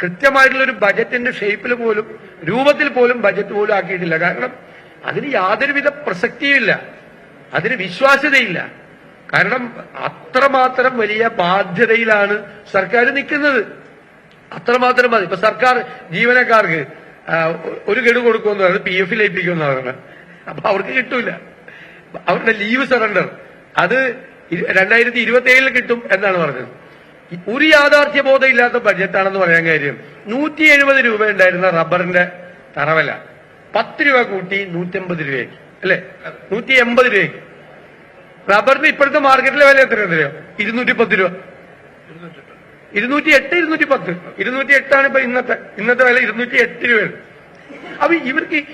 കൃത്യമായിട്ടുള്ള ഒരു ബജറ്റിന്റെ ഷേപ്പിൽ പോലും രൂപത്തിൽ പോലും ബജറ്റ് പോലും ആക്കിയിട്ടില്ല. കാരണം അതിന് യാതൊരുവിധ പ്രസക്തിയുമില്ല. അതിന് വിശ്വാസ്യതയില്ല. കാരണം അത്രമാത്രം വലിയ ബാധ്യതയിലാണ് സർക്കാർ നിൽക്കുന്നത്. അത്രമാത്രം മതി. ഇപ്പൊ സർക്കാർ ജീവനക്കാർക്ക് ഒരു ഗഡു കൊടുക്കുമെന്ന് പറയുന്നത് പി എഫിൽ ഏൽപ്പിക്കുമെന്ന് പറയുന്നത്. അപ്പൊ അവർക്ക് കിട്ടൂല. അവരുടെ ലീവ് സറണ്ടർ. അത് രണ്ടായിരത്തി ഇരുപത്തി ഏഴിൽ കിട്ടും എന്നാണ് പറഞ്ഞത്. ഒരു യാഥാർത്ഥ്യ ബോധം ഇല്ലാത്ത ബഡ്ജറ്റാണെന്ന് പറയാൻ കാര്യം. നൂറ്റി എഴുപത് രൂപ ഉണ്ടായിരുന്ന റബ്ബറിന്റെ തറവല. പത്ത് രൂപ കൂട്ടി നൂറ്റമ്പത് രൂപയ്ക്ക്. അല്ലെ? നൂറ്റി എൺപത് രൂപയ്ക്ക്. റബ്ബറിന് ഇപ്പോഴത്തെ മാർക്കറ്റിലെ വില എത്ര എത്രയോ ഇരുന്നൂറ്റി പത്ത് രൂപ. ഇരുന്നൂറ്റി എട്ട് ഇരുന്നൂറ്റി പത്ത് ഇരുന്നൂറ്റി എട്ടാണ് ഇപ്പൊ ഇന്നത്തെ ഇന്നത്തെ വില ഇരുന്നൂറ്റി എട്ട് രൂപയാണ്. അപ്പൊ ഇവർക്ക്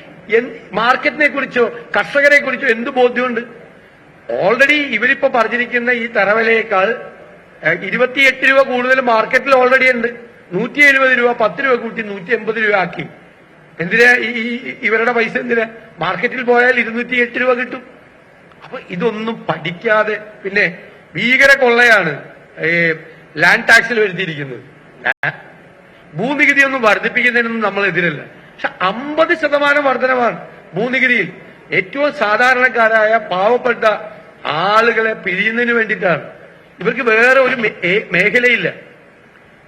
മാർക്കറ്റിനെ കുറിച്ചോ കർഷകരെ കുറിച്ചോ എന്ത് ബോധ്യമുണ്ട്? ഓൾറെഡി ഇവരിപ്പോ പറഞ്ഞിരിക്കുന്ന ഈ തറവിലയേക്കാൾ ഇരുപത്തിയെട്ട് രൂപ കൂടുതൽ മാർക്കറ്റിൽ ഓൾറെഡി ഉണ്ട്. നൂറ്റി എഴുപത് രൂപ പത്ത് രൂപ കൂട്ടി നൂറ്റി എൺപത് രൂപ ആക്കി. എന്തിനാ ഈ ഇവരുടെ പൈസ എന്തിനാ? മാർക്കറ്റിൽ പോയാൽ ഇരുന്നൂറ്റി എട്ട് രൂപ കിട്ടും. അപ്പൊ ഇതൊന്നും പഠിക്കാതെ പിന്നെ ഭീകര കൊള്ളയാണ് ലാൻഡ് ടാക്സിൽ വരുത്തിയിരിക്കുന്നത്. ഭൂനികുതി ഒന്നും വർദ്ധിപ്പിക്കുന്നതിനൊന്നും നമ്മൾ എതിരല്ല. പക്ഷെ അമ്പത് ശതമാനം വർധനമാണ് ഭൂനികുതിയിൽ. ഏറ്റവും സാധാരണക്കാരായ പാവപ്പെട്ട ആളുകളെ പിരിയുന്നതിന് വേണ്ടിയിട്ടാണ്. ഇവർക്ക് വേറെ ഒരു മേഖലയില്ല.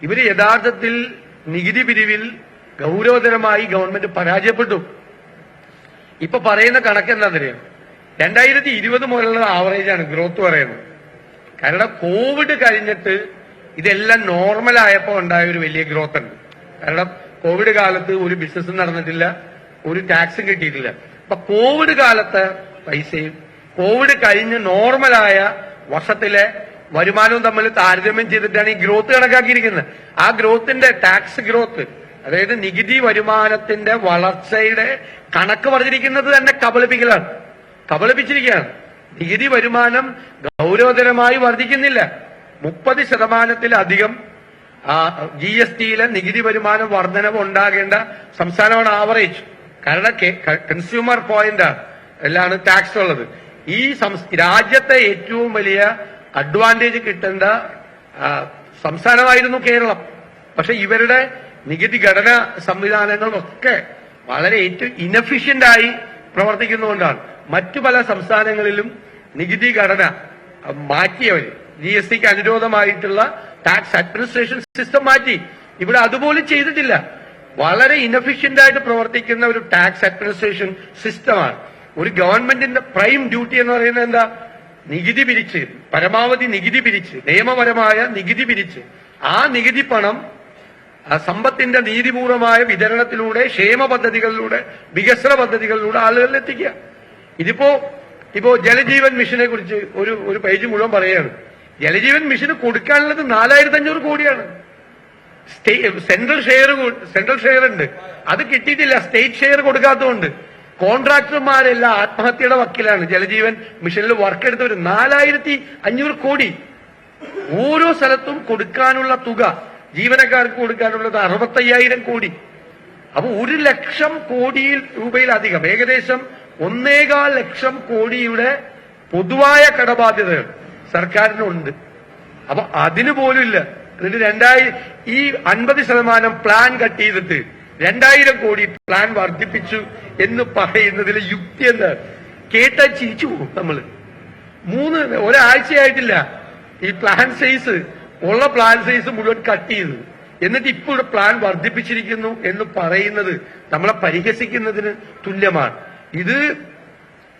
ഇവർ യഥാർത്ഥത്തിൽ നികുതി പിരിവിൽ ഗൗരവതരമായി ഗവൺമെന്റ് പരാജയപ്പെട്ടു. ഇപ്പൊ പറയുന്ന കണക്ക് എന്താണെന്നറിയാം രണ്ടായിരത്തി ഇരുപത് മുതലുള്ള ആവറേജ് ആണ് ഗ്രോത്ത് പറയുന്നത്. കാരണം കോവിഡ് കഴിഞ്ഞിട്ട് ഇതെല്ലാം നോർമൽ ആയപ്പോ ഉണ്ടായ ഒരു വലിയ ഗ്രോത്ത് ഉണ്ട്. കാരണം കോവിഡ് കാലത്ത് ഒരു ബിസിനസ്സും നടന്നിട്ടില്ല ഒരു ടാക്സും കിട്ടിയിട്ടില്ല. അപ്പൊ കോവിഡ് കാലത്തെ പൈസയും കോവിഡ് കഴിഞ്ഞ് നോർമലായ വർഷത്തിലെ വരുമാനവും തമ്മിൽ താരതമ്യം ചെയ്തിട്ടാണ് ഈ ഗ്രോത്ത് കണക്കാക്കിയിരിക്കുന്നത്. ആ ഗ്രോത്തിന്റെ ടാക്സ് ഗ്രോത്ത് അതായത് നികുതി വരുമാനത്തിന്റെ വളർച്ചയുടെ കണക്ക് പറഞ്ഞിരിക്കുന്നത് തന്നെ കബളിപ്പിക്കലാണ്. കബളിപ്പിച്ചിരിക്കുകയാണ്. നികുതി വരുമാനം ഗൗരവതരമായി വർദ്ധിക്കുന്നില്ല. മുപ്പത് ശതമാനത്തിലധികം ജി എസ് ടിയിലെ നികുതി വരുമാനം വർധനവ് ഉണ്ടാകേണ്ട സംസ്ഥാനമാണ് ആവറേജ് കാരണം കൺസ്യൂമർ പോയിന്റാണ് എല്ലാണ് ടാക്സ് ഉള്ളത്. ഈ രാജ്യത്തെ ഏറ്റവും വലിയ അഡ്വാന്റേജ് കിട്ടേണ്ട സംസ്ഥാനമായിരുന്നു കേരളം. പക്ഷെ ഇവരുടെ നികുതി ഘടന സംവിധാനങ്ങളൊക്കെ വളരെ ഏറ്റവും ഇനഫിഷ്യന്റ് ആയി പ്രവർത്തിക്കുന്നതുകൊണ്ടാണ്. മറ്റു പല സംസ്ഥാനങ്ങളിലും നികുതി ഘടന മാറ്റിയവർ ജി എസ് ടിക്ക് അനുരോധമായിട്ടുള്ള ടാക്സ് അഡ്മിനിസ്ട്രേഷൻ സിസ്റ്റം മാറ്റി. ഇവിടെ അതുപോലും ചെയ്തിട്ടില്ല. വളരെ ഇനഫിഷ്യന്റ് ആയിട്ട് പ്രവർത്തിക്കുന്ന ഒരു ടാക്സ് അഡ്മിനിസ്ട്രേഷൻ സിസ്റ്റമാണ് ഒരു ഗവൺമെന്റിന്റെ പ്രൈം ഡ്യൂട്ടി എന്ന് പറയുന്നത് എന്താ? നികുതി പിരിച്ച് പരമാവധി നികുതി പിരിച്ച് നിയമപരമായ നികുതി പിരിച്ച് ആ നികുതി പണം സമ്പത്തിന്റെ നീതിപൂർവമായ വിതരണത്തിലൂടെ ക്ഷേമ പദ്ധതികളിലൂടെ വികസന പദ്ധതികളിലൂടെ ആളുകളിൽ എത്തിക്കുക ഇതിപ്പോ ഇപ്പോ ജലജീവൻ മിഷനെ കുറിച്ച് ഒരു ഒരു പേജ് മുഴുവൻ പറയുകയാണ്. ജലജീവൻ മിഷന് കൊടുക്കാനുള്ളത് നാലായിരത്തി അഞ്ഞൂറ് കോടിയാണ് സെൻട്രൽ ഷെയർ സെൻട്രൽ ഷെയർ ഉണ്ട് അത് കിട്ടിയിട്ടില്ല. State share കൊടുക്കാത്തതുകൊണ്ട്. കോൺട്രാക്ടർമാരെല്ലാം ആത്മഹത്യയുടെ വക്കിലാണ്. ജലജീവൻ മിഷനിൽ വർക്ക് എടുത്തവർ നാലായിരത്തി അഞ്ഞൂറ് കോടി. ഓരോ സ്ഥലത്തും കൊടുക്കാനുള്ള തുക ജീവനക്കാർക്ക് കൊടുക്കാനുള്ളത് അറുപത്തയ്യായിരം കോടി. അപ്പൊ ഒരു ലക്ഷം കോടിയിൽ രൂപയിലധികം ഏകദേശം ഒന്നേകാൽ ലക്ഷം കോടിയുടെ പൊതുവായ കടബാധ്യതകൾ സർക്കാരിനുണ്ട്. അപ്പൊ അതിന് പോലും ഇല്ല എന്നിട്ട് രണ്ടായിരം ഈ അൻപത് ശതമാനം പ്ലാൻ കട്ട് ചെയ്തിട്ട് രണ്ടായിരം കോടി പ്ലാൻ വർദ്ധിപ്പിച്ചു. എന്ന് പറയുന്നതിലെ യുക്തി എന്താണ് കേട്ടാൽ ചിരിച്ചു പോകും നമ്മൾ. മൂന്ന് ഒരാഴ്ചയായിട്ടില്ല. ഈ പ്ലാൻ സൈസ് ഉള്ള പ്ലാൻ സൈസ് മുഴുവൻ കട്ട് ചെയ്ത്. എന്നിട്ട് ഇപ്പോൾ ഇവിടെ പ്ലാൻ വർദ്ധിപ്പിച്ചിരിക്കുന്നു എന്ന് പറയുന്നത് നമ്മളെ പരിഹസിക്കുന്നതിന് തുല്യമാണ്. ഇത്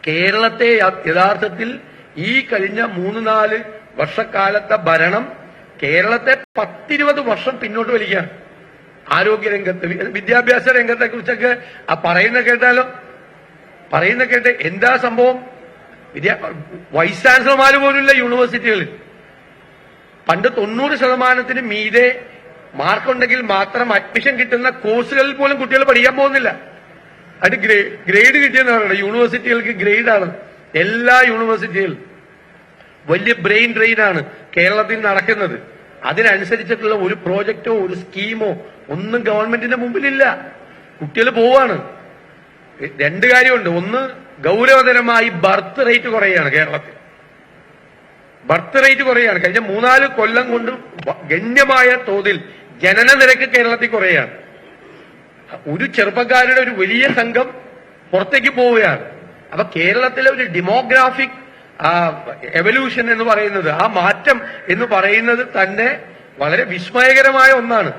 കേരളത്തെ യഥാർത്ഥത്തിൽ ഈ കഴിഞ്ഞ മൂന്ന് നാല് വർഷക്കാലത്തെ ഭരണം കേരളത്തെ പത്തിരുപത് വർഷം പിന്നോട്ട് വലിക്കുകയാണ്. ആരോഗ്യരംഗത്ത് വിദ്യാഭ്യാസ രംഗത്തെ കുറിച്ചൊക്കെ ആ പറയുന്ന കേട്ടാലോ? പറയുന്ന കേട്ട് എന്താ സംഭവം? വിദ്യാ വൈസ് ചാൻസലർമാർ പോലുമില്ല യൂണിവേഴ്സിറ്റികളിൽ. പണ്ട് തൊണ്ണൂറ് ശതമാനത്തിന് മീതെ മാർക്കുണ്ടെങ്കിൽ മാത്രം അഡ്മിഷൻ കിട്ടുന്ന കോഴ്സുകളിൽ പോലും കുട്ടികൾ പഠിക്കാൻ പോകുന്നില്ല. അത് ഗ്രേഡ് കിട്ടിയെന്ന് പറയുന്നത് യൂണിവേഴ്സിറ്റികൾക്ക് ഗ്രേഡാണ്. എല്ലാ യൂണിവേഴ്സിറ്റികളും വലിയ ബ്രെയിൻ ഡ്രെയിൻ ആണ് കേരളത്തിൽ നടക്കുന്നത്. അതിനനുസരിച്ചിട്ടുള്ള ഒരു പ്രോജക്റ്റോ ഒരു സ്കീമോ ഒന്നും ഗവൺമെന്റിന്റെ മുമ്പിലില്ല. കുട്ടികൾ പോവാണ്. രണ്ട് കാര്യമുണ്ട്. ഒന്ന് ഗൗരവതരമായി ബർത്ത് റേറ്റ് കുറയാണ് കേരളത്തിൽ. ബർത്ത് റേറ്റ് കുറയാണ്. കഴിഞ്ഞ മൂന്നാൽ കൊല്ലം കൊണ്ട് ഗണ്യമായ തോതിൽ ജനന നിരക്ക് കേരളത്തിൽ കുറയാണ്. ഒരു ചെറുപ്പക്കാരുടെ ഒരു വലിയ സംഘം പുറത്തേക്ക് പോവുകയാണ്. അപ്പൊ കേരളത്തിലെ ഒരു ഡെമോഗ്രാഫിക് എവല്യൂഷൻ എന്ന് പറയുന്നത് ആ മാറ്റം എന്ന് പറയുന്നത് തന്നെ വളരെ വിസ്മയകരമായ ഒന്നാണ്.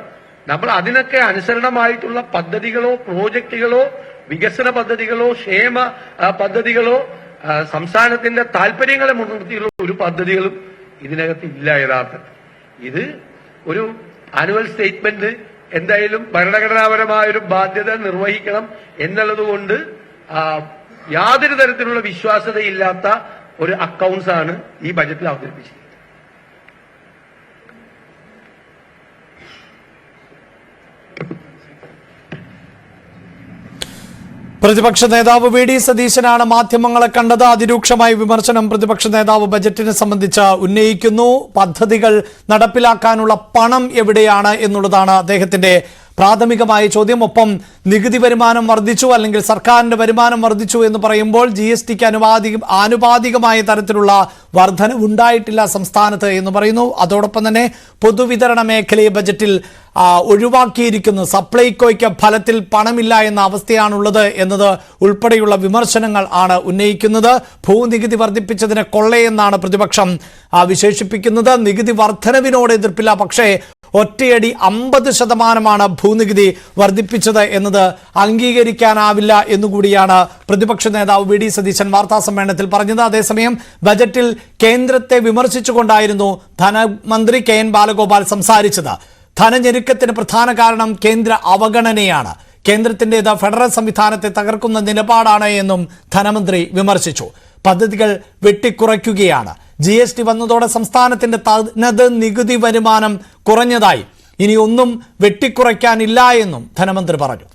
നമ്മൾ അതിനൊക്കെ അനുസരണമായിട്ടുള്ള പദ്ധതികളോ പ്രോജക്റ്റുകളോ വികസന പദ്ധതികളോ ക്ഷേമ ആ, പദ്ധതികളോ ആ, സംസ്ഥാനത്തിന്റെ താല്പര്യങ്ങളെ മുൻനിർത്തിയുള്ള ഒരു പദ്ധതികളും ഇതിനകത്ത് ഇല്ല യഥാർത്ഥത്തിൽ. ഇത് ഒരു ആനുവൽ സ്റ്റേറ്റ്മെന്റ് എന്തായാലും ഭരണഘടനാപരമായ ഒരു ബാധ്യത നിർവഹിക്കണം എന്നുള്ളത് കൊണ്ട് യാതൊരു തരത്തിലുള്ള വിശ്വാസ്യതയില്ലാത്ത ഒരു അക്കൗണ്ട്സ് ആണ് ഈ ബജറ്റിൽ അവതരിപ്പിച്ചത്. പ്രതിപക്ഷ നേതാവ് വി ഡി സതീശനാണ് മാധ്യമങ്ങളെ കണ്ടത്. അതിരൂക്ഷമായ വിമർശനം പ്രതിപക്ഷ നേതാവ് ബജറ്റിനെ സംബന്ധിച്ച് ഉന്നയിക്കുന്നു. പദ്ധതികൾ നടപ്പിലാക്കാനുള്ള പണം എവിടെയാണ് എന്നുള്ളതാണ് അദ്ദേഹത്തിന്റെ പ്രാഥമികമായ ചോദ്യം ഒപ്പം നികുതി വരുമാനം വർദ്ധിച്ചു അല്ലെങ്കിൽ സർക്കാരിന്റെ വരുമാനം വർദ്ധിച്ചു എന്ന് പറയുമ്പോൾ ജി എസ് ടിക്ക് അനുപാതി ആനുപാതികമായ തരത്തിലുള്ള വർധന ഉണ്ടായിട്ടില്ല സംസ്ഥാനത്ത് എന്ന് പറയുന്നു. അതോടൊപ്പം തന്നെ പൊതുവിതരണ മേഖലയെ ബജറ്റിൽ ഒഴിവാക്കിയിരിക്കുന്നു. സപ്ലൈകോയ്ക്ക് ഫലത്തിൽ പണമില്ല എന്ന അവസ്ഥയാണുള്ളത് എന്നത് ഉൾപ്പെടെയുള്ള വിമർശനങ്ങൾ ആണ് ഉന്നയിക്കുന്നത്. ഭൂനികുതി വർദ്ധിപ്പിച്ചതിന് കൊള്ളയെന്നാണ് പ്രതിപക്ഷം വിശേഷിപ്പിക്കുന്നത്. നികുതി വർധനവിനോട് എതിർപ്പില്ല. പക്ഷേ ഒറ്റയടി അമ്പത് ശതമാനമാണ് ഭൂനികുതി വർദ്ധിപ്പിച്ചത് എന്നത് അംഗീകരിക്കാനാവില്ല എന്നുകൂടിയാണ് പ്രതിപക്ഷ നേതാവ് വി ഡി സതീശൻ വാർത്താ സമ്മേളനത്തിൽ പറഞ്ഞത്. അതേസമയം ബജറ്റിൽ കേന്ദ്രത്തെ വിമർശിച്ചുകൊണ്ടായിരുന്നു ധനമന്ത്രി കെ എൻ ബാലഗോപാൽ സംസാരിച്ചത്. ധനഞ്ഞെരുക്കത്തിന് പ്രധാന കാരണം കേന്ദ്ര അവഗണനയാണ്. കേന്ദ്രത്തിന്റെത് ഫെഡറൽ സംവിധാനത്തെ തകർക്കുന്ന നിലപാടാണ് എന്നും ധനമന്ത്രി വിമർശിച്ചു. പദ്ധതികൾ വെട്ടിക്കുറയ്ക്കുകയാണ്. ജി എസ് ടി വന്നതോടെ സംസ്ഥാനത്തിന്റെ തനത് നികുതി വരുമാനം കുറഞ്ഞതായി. ഇനി ഒന്നും വെട്ടിക്കുറയ്ക്കാനില്ല എന്നും ധനമന്ത്രി പറഞ്ഞു.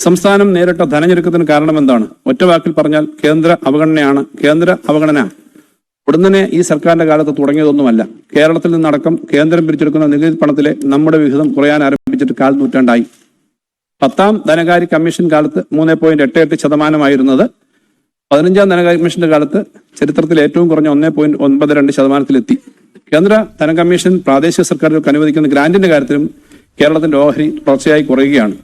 സംസ്ഥാനം നേരിട്ട ധനഞ്ഞെരുക്കത്തിന് കാരണം എന്താണ് ഒറ്റ വാക്കിൽ പറഞ്ഞാൽ കേന്ദ്ര അവഗണനയാണ്. കേന്ദ്ര അവഗണന. ഉടനെ ഈ സർക്കാരിന്റെ കാലത്ത് തുടങ്ങിയതൊന്നുമല്ല. കേരളത്തിൽ നിന്നടക്കം കേന്ദ്രം പിരിച്ചെടുക്കുന്ന നികുതി പണത്തിലെ നമ്മുടെ വിഹിതം കുറയാൻ ആരംഭിച്ചിട്ട് കാൽ നൂറ്റാണ്ടായി പത്താം ധനകാര്യ കമ്മീഷൻ കാലത്ത് മൂന്ന് പോയിന്റ് എട്ട് എട്ട് ശതമാനമായിരുന്നത് പതിനഞ്ചാം ധനകാര്യ കമ്മീഷന്റെ കാലത്ത് ചരിത്രത്തിൽ ഏറ്റവും കുറഞ്ഞ ഒന്നേ പോയിന്റ് ഒൻപത് രണ്ട് ശതമാനത്തിലെത്തി. കേന്ദ്ര ധന കമ്മീഷൻ പ്രാദേശിക സർക്കാരുകൾക്ക് അനുവദിക്കുന്ന ഗ്രാന്റിന്റെ കാര്യത്തിലും കേരളത്തിന്റെ ഓഹരി തുടർച്ചയായി കുറയുകയാണ്.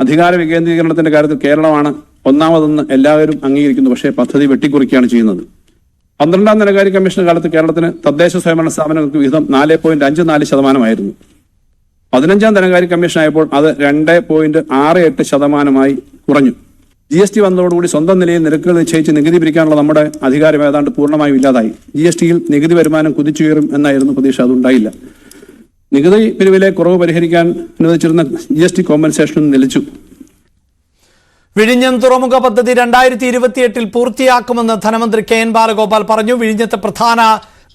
അധികാര വികേന്ദ്രീകരണത്തിന്റെ കാര്യത്തിൽ കേരളമാണ് ഒന്നാമതെന്ന് എല്ലാവരും അംഗീകരിക്കുന്നു പക്ഷേ പദ്ധതി വെട്ടിക്കുറിക്കുകയാണ് ചെയ്യുന്നത്. പന്ത്രണ്ടാം ധനകാര്യ കമ്മീഷൻ കാലത്ത് കേരളത്തിന് തദ്ദേശ സ്വയംഭരണ സ്ഥാപനങ്ങൾക്ക് വിഹിതം നാല് പോയിന്റ് അഞ്ച് നാല് ശതമാനമായിരുന്നു. പതിനഞ്ചാം ധനകാര്യ കമ്മീഷൻ ആയപ്പോൾ അത് രണ്ട് പോയിന്റ് ആറ് എട്ട് ശതമാനമായി കുറഞ്ഞു. ജി എസ് ടി വന്നതോടുകൂടി സ്വന്തം നിലയിൽ നിരക്കുകൾ നിശ്ചയിച്ച് നികുതി പിരിക്കാനുള്ള നമ്മുടെ അധികാരം ഏതാണ്ട് പൂർണമായും ഇല്ലാതായി. ജി എസ് ടിയിൽ നികുതി വരുമാനം കുതിച്ചുയരും എന്നായിരുന്നു പ്രതീക്ഷ. അതുണ്ടായില്ല നികുതി പിരിവിലെ കുറവ് പരിഹരിക്കാൻ അനുവദിച്ചിരുന്ന ജി എസ് ടി കോമ്പൻസേഷൻ നിലച്ചു. വിഴിഞ്ഞം തുറമുഖ പദ്ധതി രണ്ടായിരത്തി ഇരുപത്തിയെട്ടിൽ പൂർത്തിയാക്കുമെന്ന് ധനമന്ത്രി കെ എൻ ബാലഗോപാൽ പറഞ്ഞു. വിഴിഞ്ഞത്തെ പ്രധാന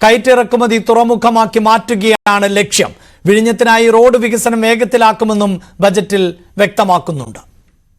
കയറ്റിറക്കുമതി തുറമുഖമാക്കി മാറ്റുകയാണ് ലക്ഷ്യം. വിഴിഞ്ഞത്തിനായി റോഡ് വികസനം വേഗത്തിലാക്കുമെന്നും ബജറ്റിൽ വ്യക്തമാക്കുന്നുണ്ട്.